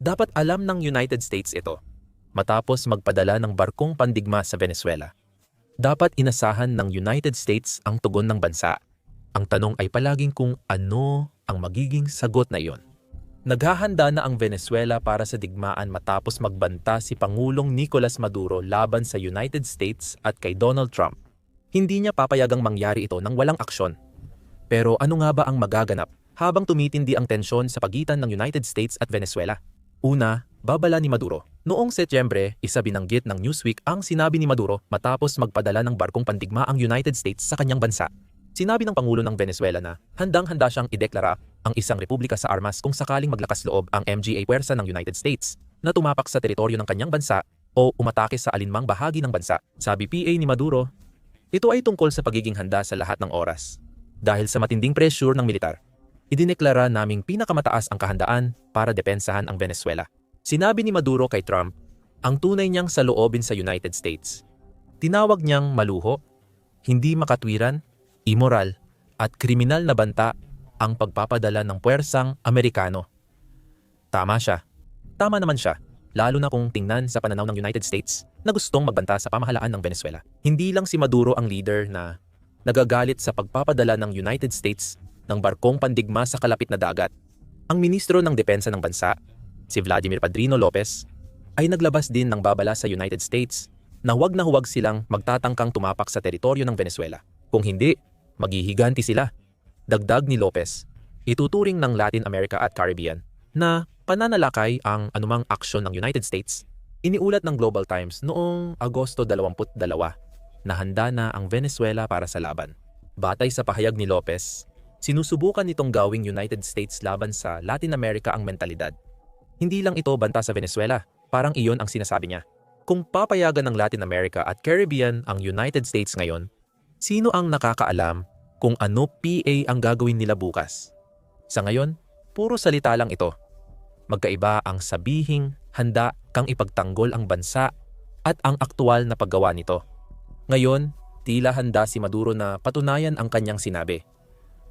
Dapat alam ng United States ito matapos magpadala ng barkong pandigma sa Venezuela. Dapat inasahan ng United States ang tugon ng bansa. Ang tanong ay palaging kung ano ang magiging sagot na iyon. Naghahanda na ang Venezuela para sa digmaan matapos magbanta si Pangulong Nicolas Maduro laban sa United States at kay Donald Trump. Hindi niya papayagang mangyari ito ng walang aksyon. Pero ano nga ba ang magaganap habang tumitindi ang tensyon sa pagitan ng United States at Venezuela? Una, babala ni Maduro. Noong Setyembre, isa binanggit ng Newsweek ang sinabi ni Maduro matapos magpadala ng barkong pandigma ang United States sa kanyang bansa. Sinabi ng Pangulo ng Venezuela na handang-handa siyang ideklara ang isang republika sa armas kung sakaling maglakas loob ang MGA puwersa ng United States na tumapak sa teritoryo ng kanyang bansa o umatake sa alinmang bahagi ng bansa. Sabi PA ni Maduro, ito ay tungkol sa pagiging handa sa lahat ng oras. Dahil sa matinding pressure ng militar, idineklara naming pinakamataas ang kahandaan para depensahan ang Venezuela. Sinabi ni Maduro kay Trump ang tunay niyang saloobin sa United States. Tinawag niyang maluho, hindi makatwiran, immoral, at kriminal na banta ang pagpapadala ng puwersang Amerikano. Tama siya. Tama naman siya, lalo na kung tingnan sa pananaw ng United States na gustong magbanta sa pamahalaan ng Venezuela. Hindi lang si Maduro ang leader na nagagalit sa pagpapadala ng United States ng barkong pandigma sa kalapit na dagat. Ang ministro ng depensa ng bansa, si Vladimir Padrino Lopez, ay naglabas din ng babala sa United States na huwag na huwag silang magtatangkang tumapak sa teritoryo ng Venezuela. Kung hindi, maghihiganti sila. Dagdag ni Lopez, ituturing ng Latin America at Caribbean na pananalakay ang anumang aksyon ng United States. Iniulat ng Global Times noong Agosto 22 na handa na ang Venezuela para sa laban. Batay sa pahayag ni Lopez, Sinusubukan nitong gawing United States laban sa Latin America ang mentalidad. Hindi lang ito banta sa Venezuela, parang iyon ang sinasabi niya. Kung papayagan ng Latin America at Caribbean ang United States ngayon, sino ang nakakaalam kung ano PA ang gagawin nila bukas? Sa ngayon, puro salita lang ito. Magkaiba ang sabihing handa kang ipagtanggol ang bansa at ang aktual na paggawa nito. Ngayon, tila handa si Maduro na patunayan ang kanyang sinabi.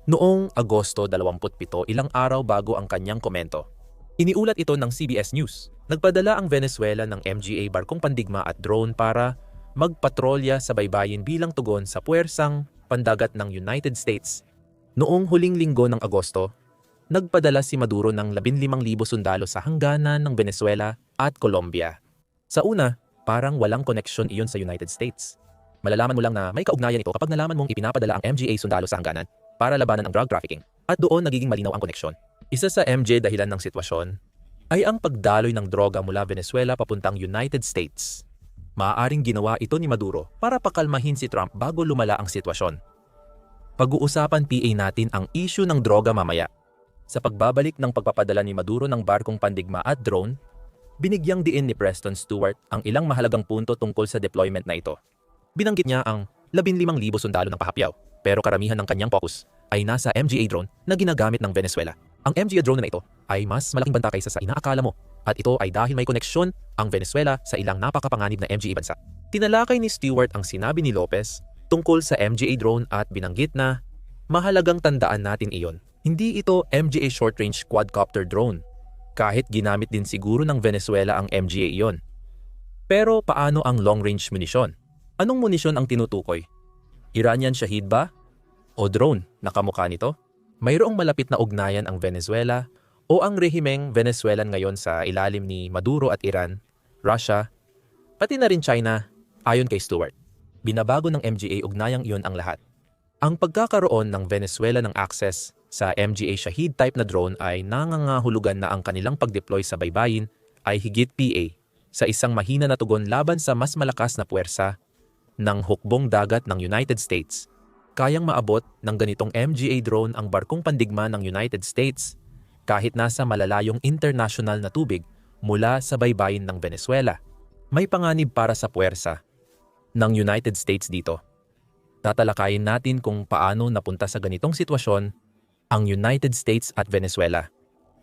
Noong Agosto 27, ilang araw bago ang kanyang komento. Iniulat ito ng CBS News. Nagpadala ang Venezuela ng MGA barkong pandigma at drone para magpatrolya sa baybayin bilang tugon sa puwersang pandagat ng United States. Noong huling linggo ng Agosto, nagpadala si Maduro ng 15,000 sundalo sa hangganan ng Venezuela at Colombia. Sa una, parang walang koneksyon iyon sa United States. Malalaman mo lang na may kaugnayan ito kapag nalaman mong ipinapadala ang MGA sundalo sa hangganan para labanan ang drug trafficking at doon nagiging malinaw ang koneksyon. Isa sa MJ dahilan ng sitwasyon ay ang pagdaloy ng droga mula Venezuela papuntang United States. Maaaring ginawa ito ni Maduro para pakalmahin si Trump bago lumala ang sitwasyon. Pag-uusapan PA natin ang issue ng droga mamaya. Sa pagbabalik ng pagpapadala ni Maduro ng barkong pandigma at drone, binigyang diin ni Preston Stewart ang ilang mahalagang punto tungkol sa deployment na ito. Binanggit niya ang 15,000 sundalo ng pahapyaw pero karamihan ng kanyang focus ay nasa MGA drone na ginagamit ng Venezuela. Ang MGA drone na ito ay mas malaking banta kaysa sa inaakala mo at ito ay dahil may koneksyon ang Venezuela sa ilang napakapanganib na MGA bansa. Tinalakay ni Stewart ang sinabi ni Lopez tungkol sa MGA drone at binanggit na mahalagang tandaan natin iyon. Hindi ito MGA short-range quadcopter drone. Kahit ginamit din siguro ng Venezuela ang MGA iyon. Pero paano ang long-range munition? Anong munisyon ang tinutukoy? Iranian Shahid ba? O drone na kamukha nito? Mayroong malapit na ugnayan ang Venezuela o ang rehimeng Venezuelan ngayon sa ilalim ni Maduro at Iran, Russia, pati na rin China ayon kay Stewart. Binabago ng MGA ugnayang iyon ang lahat. Ang pagkakaroon ng Venezuela ng access sa MGA Shahid type na drone ay nangangahulugan na ang kanilang pagdeploy sa baybayin ay higit PA sa isang mahina na tugon laban sa mas malakas na puwersa ng hukbong dagat ng United States. Kayang maabot ng ganitong MGA drone ang barkong pandigma ng United States kahit nasa malalayong international na tubig mula sa baybayin ng Venezuela. May panganib para sa puwersa ng United States dito. Tatalakayin natin kung paano napunta sa ganitong sitwasyon ang United States at Venezuela.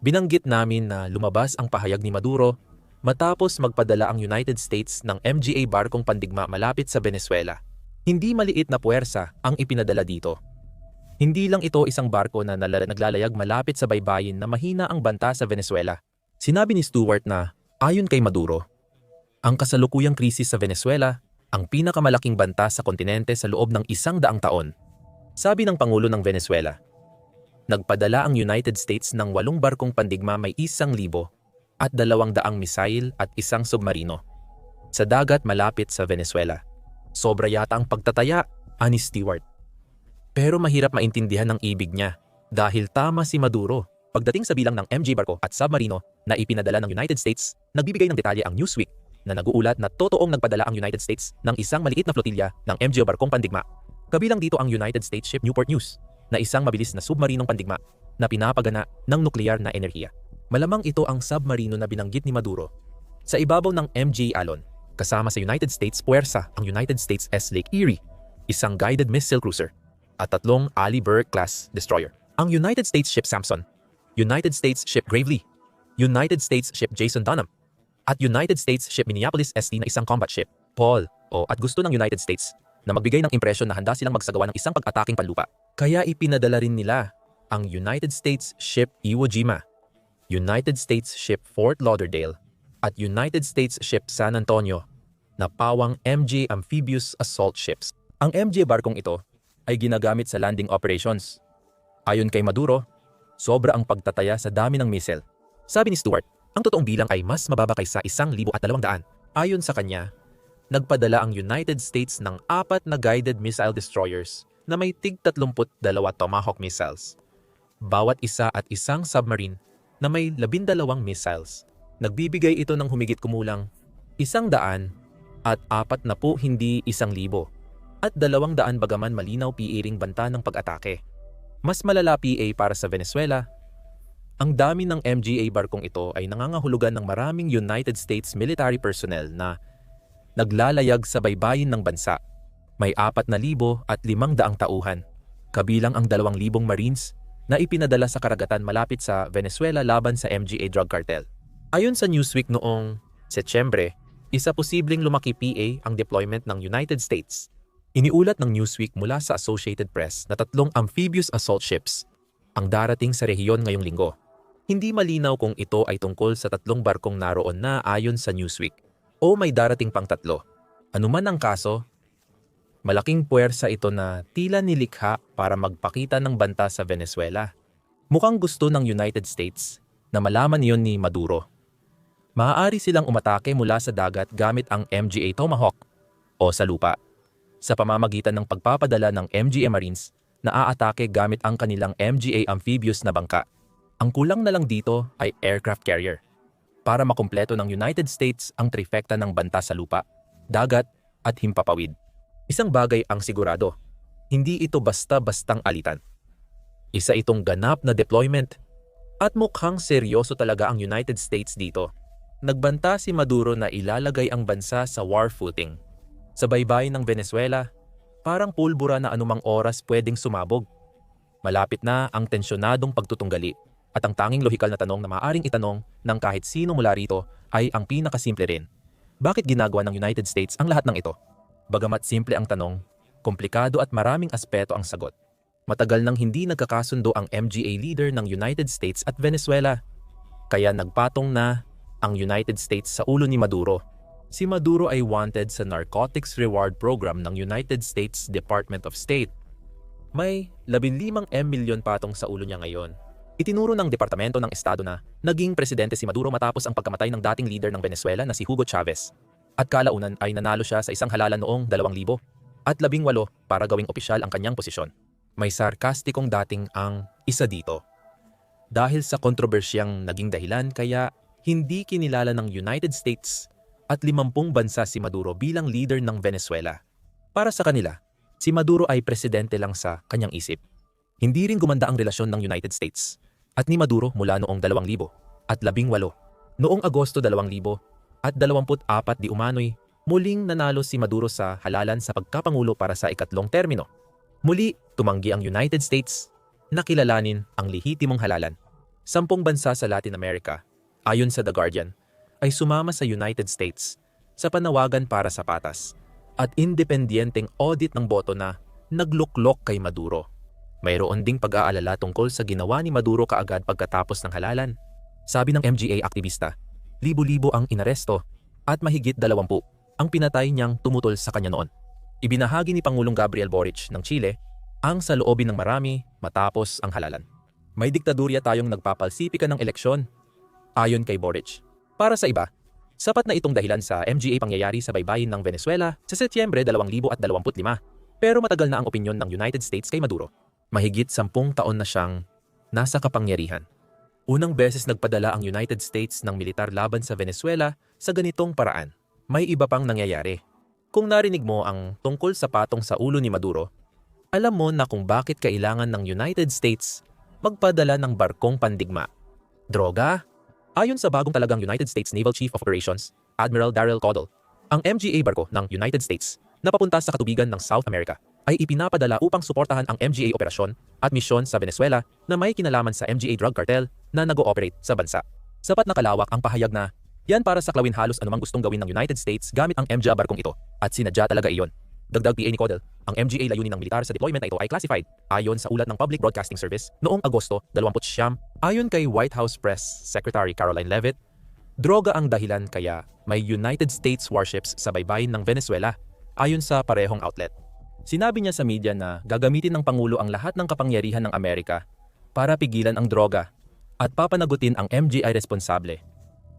Binanggit namin na lumabas ang pahayag ni Maduro matapos magpadala ang United States ng MGA barkong pandigma malapit sa Venezuela. Hindi maliit na puwersa ang ipinadala dito. Hindi lang ito isang barko na naglalayag malapit sa baybayin na mahina ang banta sa Venezuela. Sinabi ni Stewart na, ayon kay Maduro, ang kasalukuyang krisis sa Venezuela ang pinakamalaking banta sa kontinente sa loob ng isang daang taon. Sabi ng Pangulo ng Venezuela, nagpadala ang United States ng walong barkong pandigma may isang libo at dalawang daang misail at isang submarino sa dagat malapit sa Venezuela. Sobra yata ang pagtataya, ani Stewart. Pero mahirap maintindihan ang ibig niya dahil tama si Maduro. Pagdating sa bilang ng MJ barko at submarino na ipinadala ng United States, nagbibigay ng detalye ang Newsweek na naguulat na totoong nagpadala ang United States ng isang maliit na flotilya ng MJ barkong pandigma. Kabilang dito ang United States ship Newport News na isang mabilis na submarinong pandigma na pinapagana ng nuklear na enerhiya. Malamang ito ang submarino na binanggit ni Maduro. Sa ibabaw ng MJ Alon, kasama sa United States puwersa ang United States S. Lake Erie, isang guided missile cruiser, at tatlong Ali Burke-class destroyer. Ang United States ship Samson, United States ship Gravely, United States ship Jason Dunham, at United States ship Minneapolis ST na isang combat ship, Paul, o at gusto ng United States na magbigay ng impresyon na handa silang magsagawa ng isang pag-ataking panlupa. Kaya ipinadala rin nila ang United States ship Iwo Jima, United States ship Fort Lauderdale, at United States ship San Antonio na pawang MJ Amphibious Assault Ships. Ang MJ barkong ito ay ginagamit sa landing operations. Ayon kay Maduro, sobra ang pagtataya sa dami ng missile. Sabi ni Stewart, ang totoong bilang ay mas mababa kaysa isang libo at dalawang daan. Ayon sa kanya, nagpadala ang United States ng apat na guided missile destroyers na may tig 32 Tomahawk missiles. Bawat isa at isang submarine na may labindalawang missiles. Nagbibigay ito ng humigit kumulang isang daan at apat na po hindi isang libo at dalawang daan bagaman malinaw piiring banta ng pag-atake. Mas malala PA para sa Venezuela, ang dami ng MGA barkong ito ay nangangahulugan ng maraming United States military personnel na naglalayag sa baybayin ng bansa. May apat na libo at limang daang tauhan, kabilang ang dalawang libong Marines na ipinadala sa karagatan malapit sa Venezuela laban sa MGA drug cartel. Ayon sa Newsweek noong Setyembre, isa posibleng lumaki PA ang deployment ng United States. Iniulat ng Newsweek mula sa Associated Press na tatlong amphibious assault ships ang darating sa rehiyon ngayong linggo. Hindi malinaw kung ito ay tungkol sa tatlong barkong naroon na ayon sa Newsweek o may darating pang tatlo. Anuman ang kaso, malaking puwersa ito na tila nilikha para magpakita ng banta sa Venezuela. Mukhang gusto ng United States na malaman iyon ni Maduro. Maaari silang umatake mula sa dagat gamit ang MGA Tomahawk o sa lupa sa pamamagitan ng pagpapadala ng MGA Marines na aatake gamit ang kanilang MGA amphibious na bangka. Ang kulang na lang dito ay aircraft carrier para makumpleto ng United States ang trifecta ng banta sa lupa, dagat at himpapawid. Isang bagay ang sigurado, hindi ito basta-bastang alitan. Isa itong ganap na deployment at mukhang seryoso talaga ang United States dito. Nagbanta si Maduro na ilalagay ang bansa sa war footing. Sa baybayin ng Venezuela, parang pulbura na anumang oras pwedeng sumabog. Malapit na ang tensyonadong pagtutunggali at ang tanging lohikal na tanong na maaring itanong ng kahit sino mula rito ay ang pinakasimple rin. Bakit ginagawa ng United States ang lahat ng ito? Bagamat simple ang tanong, komplikado at maraming aspeto ang sagot. Matagal nang hindi nagkakasundo ang MGA leader ng United States at Venezuela. Kaya nagpatong na ang United States sa ulo ni Maduro. Si Maduro ay wanted sa Narcotics Reward Program ng United States Department of State. May 15 M milyon patong sa ulo niya ngayon. Itinuro ng Departamento ng Estado na naging presidente si Maduro matapos ang pagkamatay ng dating leader ng Venezuela na si Hugo Chavez. At kalaunan ay nanalo siya sa isang halalan noong 2,000 at 18 para gawing opisyal ang kanyang posisyon. May sarkastikong dating ang isa dito. Dahil sa kontrobersyang naging dahilan kaya hindi kinilala ng United States at 50 bansa si Maduro bilang leader ng Venezuela. Para sa kanila, si Maduro ay presidente lang sa kanyang isip. Hindi rin gumanda ang relasyon ng United States at ni Maduro mula noong 2000 at 18. Noong Agosto 2000 at 24 di umano'y muling nanalo si Maduro sa halalan sa pagkapangulo para sa ikatlong termino. Muli, tumanggi ang United States na kilalanin ang lehitimong halalan. Sampung bansa sa Latin America, ayon sa The Guardian, ay sumama sa United States sa panawagan para sa patas at independenteng audit ng boto na nagluklok kay Maduro. Mayroon ding pag-aalala tungkol sa ginawa ni Maduro kaagad pagkatapos ng halalan. Sabi ng MGA aktivista, libo-libo ang inaresto at mahigit dalawampu ang pinatay niyang tumutol sa kanya noon. Ibinahagi ni Pangulong Gabriel Boric ng Chile ang saloobin ng marami matapos ang halalan. May diktadurya tayong nagpapalsipika ng eleksyon ayon kay Boric. Para sa iba, sapat na itong dahilan sa MGA pangyayari sa baybayin ng Venezuela sa Setyembre 2025. Pero matagal na ang opinyon ng United States kay Maduro. Mahigit sampung taon na siyang nasa kapangyarihan. Unang beses nagpadala ang United States ng militar laban sa Venezuela sa ganitong paraan. May iba pang nangyayari. Kung narinig mo ang tungkol sa patong sa ulo ni Maduro, alam mo na kung bakit kailangan ng United States magpadala ng barkong pandigma. Droga? Ayon sa bagong talagang United States Naval Chief of Operations, Admiral Daryl Caudle, ang MGA barko ng United States na papunta sa katubigan ng South America ay ipinapadala upang suportahan ang MGA operasyon at misyon sa Venezuela na may kinalaman sa MGA drug cartel na nag-ooperate sa bansa. Sapat na kalawak ang pahayag na yan para sa klawin halos anumang gustong gawin ng United States gamit ang MGA barkong ito at sinadya talaga iyon. Dagdag PA ni Caudle, ang MGA layunin ng militar sa deployment na ito ay classified ayon sa ulat ng Public Broadcasting Service noong Agosto 29. Ayon kay White House Press Secretary Caroline Levitt, droga ang dahilan kaya may United States warships sa baybayin ng Venezuela ayon sa parehong outlet. Sinabi niya sa media na gagamitin ng Pangulo ang lahat ng kapangyarihan ng Amerika para pigilan ang droga at papanagutin ang MGI responsable.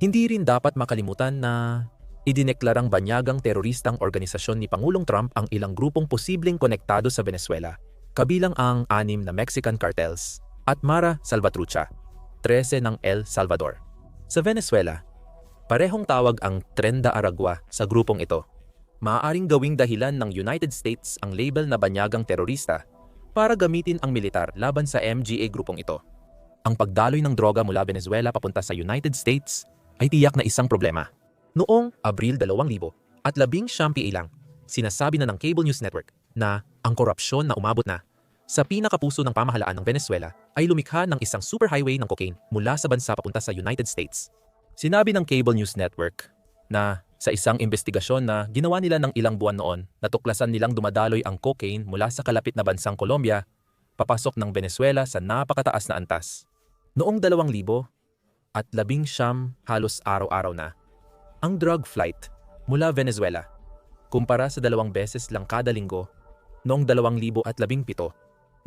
Hindi rin dapat makalimutan na idineklarang banyagang teroristang organisasyon ni Pangulong Trump ang ilang grupong posibleng konektado sa Venezuela, kabilang ang anim na Mexican cartels at Mara Salvatrucha, 13 ng El Salvador. Sa Venezuela, parehong tawag ang Trenda Aragua sa grupong ito. Maaaring gawing dahilan ng United States ang label na banyagang terorista para gamitin ang militar laban sa MGA grupong ito. Ang pagdaloy ng droga mula Venezuela papunta sa United States ay tiyak na isang problema. Noong Abril 2000 at labing siyampi ilang, sinasabi na ng Cable News Network na ang korupsyon na umabot na sa pinakapuso ng pamahalaan ng Venezuela ay lumikha ng isang superhighway ng cocaine mula sa bansa papunta sa United States. Sinabi ng Cable News Network na sa isang investigasyon na ginawa nila ng ilang buwan noon, natuklasan nilang dumadaloy ang cocaine mula sa kalapit na bansang Colombia papasok ng Venezuela sa napakataas na antas. Noong 2000 at labing siyam halos araw-araw na, ang drug flight mula Venezuela kumpara sa dalawang beses lang kada linggo noong 2017,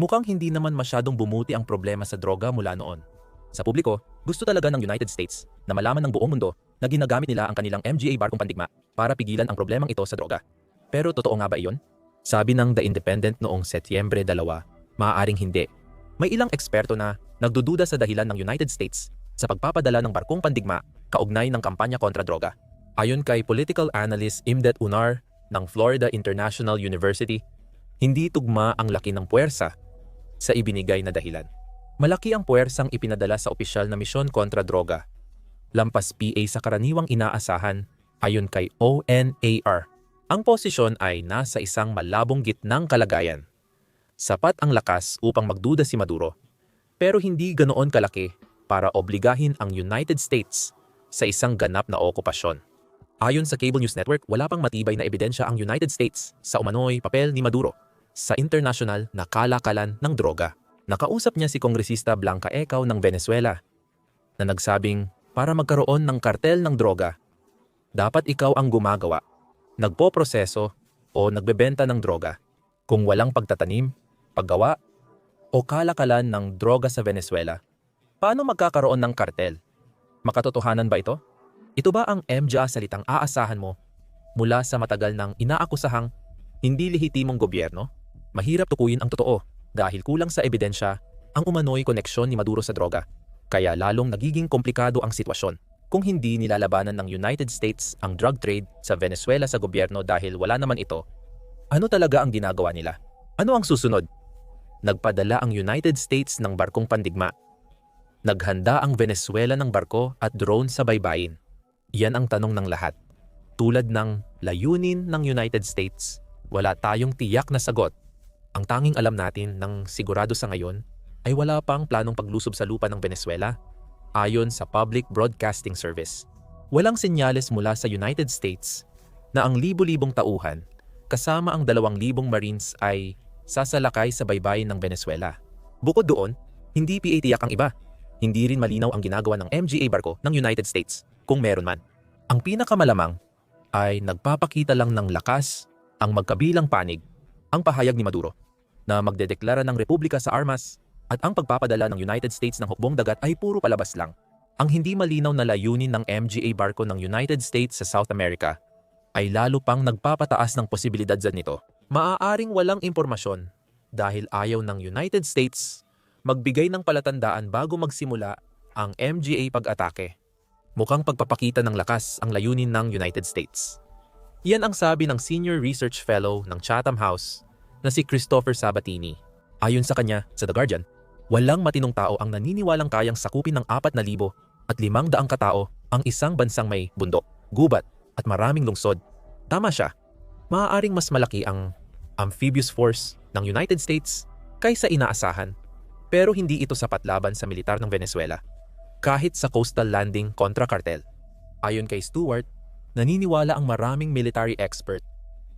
mukhang hindi naman masyadong bumuti ang problema sa droga mula noon. Sa publiko, gusto talaga ng United States na malaman ng buong mundo na ginagamit nila ang kanilang MGA barkong pandigma para pigilan ang problemang ito sa droga. Pero totoo nga ba iyon? Sabi ng The Independent noong Setyembre 2, maaaring hindi. May ilang eksperto na nagdududa sa dahilan ng United States sa pagpapadala ng barkong pandigma kaugnay ng kampanya kontra droga. Ayon kay political analyst Imdet Unar ng Florida International University, hindi tugma ang laki ng puwersa sa ibinigay na dahilan. Malaki ang puwersang ipinadala sa opisyal na misyon kontra droga. Lampas PA sa karaniwang inaasahan ayon kay ONAR. Ang posisyon ay nasa isang malabong gitnang kalagayan. Sapat ang lakas upang magduda si Maduro, pero hindi ganoon kalaki para obligahin ang United States sa isang ganap na okupasyon. Ayon sa Cable News Network, wala pang matibay na ebidensya ang United States sa umano'y papel ni Maduro sa international na kalakalan ng droga. Nakausap niya si Kongresista Blanca Ekaw ng Venezuela na nagsabing para magkaroon ng kartel ng droga, dapat ikaw ang gumagawa, nagpo-proseso o nagbebenta ng droga. Kung walang pagtatanim, paggawa, o kalakalan ng droga sa Venezuela, paano magkakaroon ng kartel? Makatotohanan ba ito? Ito ba ang MJA salitang aasahan mo mula sa matagal ng inaakusahang hindi lehitimong gobyerno? Mahirap tukuyin ang totoo dahil kulang sa ebidensya ang umano'y koneksyon ni Maduro sa droga. Kaya lalong nagiging komplikado ang sitwasyon kung hindi nilalabanan ng United States ang drug trade sa Venezuela sa gobyerno dahil wala naman ito. Ano talaga ang ginagawa nila? Ano ang susunod? Nagpadala ang United States ng barkong pandigma Naghanda ang Venezuela ng barko at drone sa baybayin. Yan ang tanong ng lahat. Tulad ng layunin ng United States, wala tayong tiyak na sagot. Ang tanging alam natin ng sigurado sa ngayon ay wala pang planong paglusob sa lupa ng Venezuela ayon sa Public Broadcasting Service. Walang senyales mula sa United States na ang libu-libong tauhan kasama ang dalawang libong Marines ay sasalakay sa baybayin ng Venezuela. Bukod doon, hindi PA tiyak ang iba Hindi rin malinaw ang ginagawa ng MGA barko ng United States, kung meron man. Ang pinakamalamang ay nagpapakita lang ng lakas ang magkabilang panig, ang pahayag ni Maduro, na magdedeklara ng republika sa armas at ang pagpapadala ng United States ng hukbong dagat ay puro palabas lang. Ang hindi malinaw na layunin ng MGA barko ng United States sa South America ay lalo pang nagpapataas ng posibilidad sa nito. Maaaring walang impormasyon dahil ayaw ng United States magbigay ng palatandaan bago magsimula ang MGA pag-atake. Mukhang pagpapakita ng lakas ang layunin ng United States. Yan ang sabi ng Senior Research Fellow ng Chatham House na si Christopher Sabatini. Ayon sa kanya sa The Guardian, walang matinong tao ang naniniwalang kayang sakupin ng 4,000 at 500 katao ang isang bansang may bundok, gubat at maraming lungsod. Tama siya. Maaaring mas malaki ang amphibious force ng United States kaysa inaasahan pero hindi ito sapat laban sa militar ng Venezuela. Kahit sa coastal landing kontra kartel. Ayon kay Stewart, naniniwala ang maraming military expert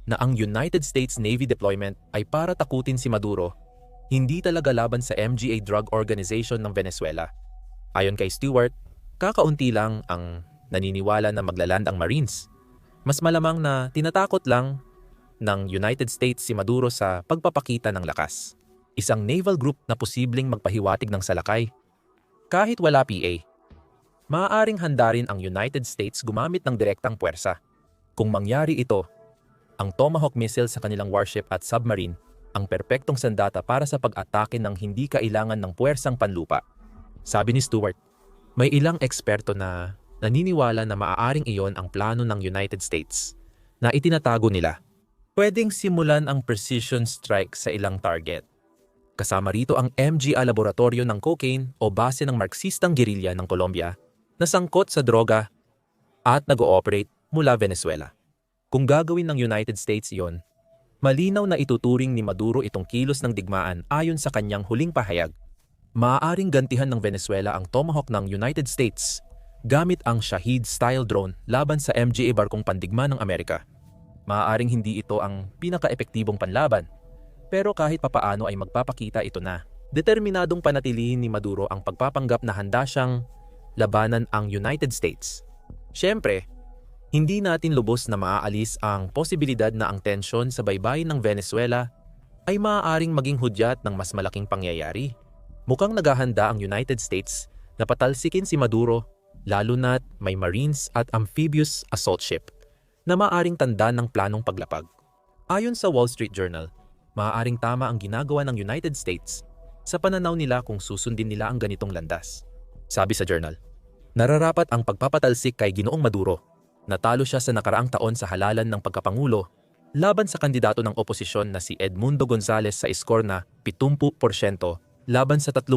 na ang United States Navy deployment ay para takutin si Maduro, hindi talaga laban sa MGA Drug Organization ng Venezuela. Ayon kay Stewart, kakaunti lang ang naniniwala na maglaland ang Marines. Mas malamang na tinatakot lang ng United States si Maduro sa pagpapakita ng lakas isang naval group na posibleng magpahiwatig ng salakay. Kahit wala PA, maaaring handa rin ang United States gumamit ng direktang puwersa. Kung mangyari ito, ang Tomahawk missile sa kanilang warship at submarine ang perpektong sandata para sa pag-atake ng hindi kailangan ng puwersang panlupa. Sabi ni Stewart, may ilang eksperto na naniniwala na maaaring iyon ang plano ng United States na itinatago nila. Pwedeng simulan ang precision strike sa ilang target Kasama rito ang MGA Laboratorio ng Cocaine o base ng Marxistang Guerrilla ng Colombia na sangkot sa droga at nag-ooperate mula Venezuela. Kung gagawin ng United States iyon, malinaw na ituturing ni Maduro itong kilos ng digmaan ayon sa kanyang huling pahayag. Maaaring gantihan ng Venezuela ang Tomahawk ng United States gamit ang Shahid-style drone laban sa MGA barkong pandigma ng Amerika. Maaaring hindi ito ang pinaka-epektibong panlaban pero kahit papaano ay magpapakita ito na. Determinadong panatilihin ni Maduro ang pagpapanggap na handa siyang labanan ang United States. Siyempre, hindi natin lubos na maaalis ang posibilidad na ang tensyon sa baybayin ng Venezuela ay maaaring maging hudyat ng mas malaking pangyayari. Mukhang naghahanda ang United States na patalsikin si Maduro lalo na't may Marines at amphibious assault ship na maaaring tanda ng planong paglapag. Ayon sa Wall Street Journal, maaaring tama ang ginagawa ng United States sa pananaw nila kung susundin nila ang ganitong landas. Sabi sa journal, nararapat ang pagpapatalsik kay Ginoong Maduro. Natalo siya sa nakaraang taon sa halalan ng pagkapangulo laban sa kandidato ng oposisyon na si Edmundo Gonzales sa iskor na 70% laban sa 30%.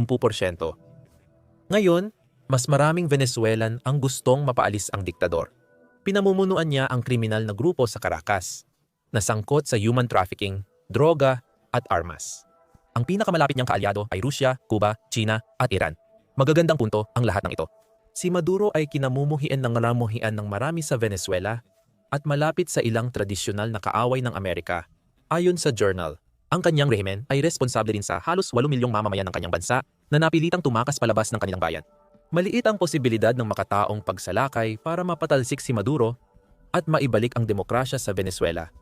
Ngayon, mas maraming Venezuelan ang gustong mapaalis ang diktador. Pinamumunuan niya ang kriminal na grupo sa Caracas, na sangkot sa human trafficking droga at armas. Ang pinakamalapit niyang kaalyado ay Rusya, Cuba, China at Iran. Magagandang punto ang lahat ng ito. Si Maduro ay kinamumuhian ng ramuhian ng marami sa Venezuela at malapit sa ilang tradisyonal na kaaway ng Amerika. Ayon sa journal, ang kanyang rehimen ay responsable rin sa halos 8 milyong mamamayan ng kanyang bansa na napilitang tumakas palabas ng kanilang bayan. Maliit ang posibilidad ng makataong pagsalakay para mapatalsik si Maduro at maibalik ang demokrasya sa Venezuela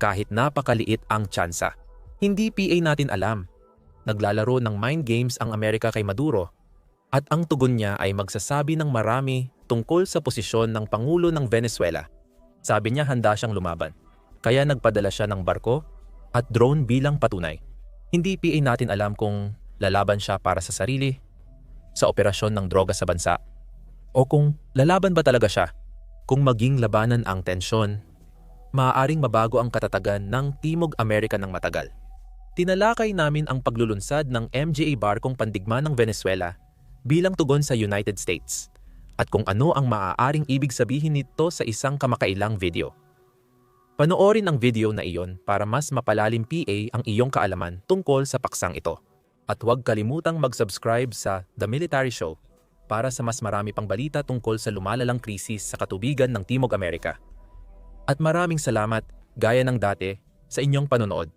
kahit napakaliit ang tsansa. Hindi PA natin alam. Naglalaro ng mind games ang Amerika kay Maduro at ang tugon niya ay magsasabi ng marami tungkol sa posisyon ng Pangulo ng Venezuela. Sabi niya handa siyang lumaban. Kaya nagpadala siya ng barko at drone bilang patunay. Hindi PA natin alam kung lalaban siya para sa sarili, sa operasyon ng droga sa bansa, o kung lalaban ba talaga siya kung maging labanan ang tensyon maaaring mabago ang katatagan ng Timog Amerika ng matagal. Tinalakay namin ang paglulunsad ng MGA barkong pandigma ng Venezuela bilang tugon sa United States at kung ano ang maaaring ibig sabihin nito sa isang kamakailang video. Panoorin ang video na iyon para mas mapalalim PA ang iyong kaalaman tungkol sa paksang ito. At huwag kalimutang mag-subscribe sa The Military Show para sa mas marami pang balita tungkol sa lumalalang krisis sa katubigan ng Timog Amerika. At maraming salamat, gaya ng dati, sa inyong panonood.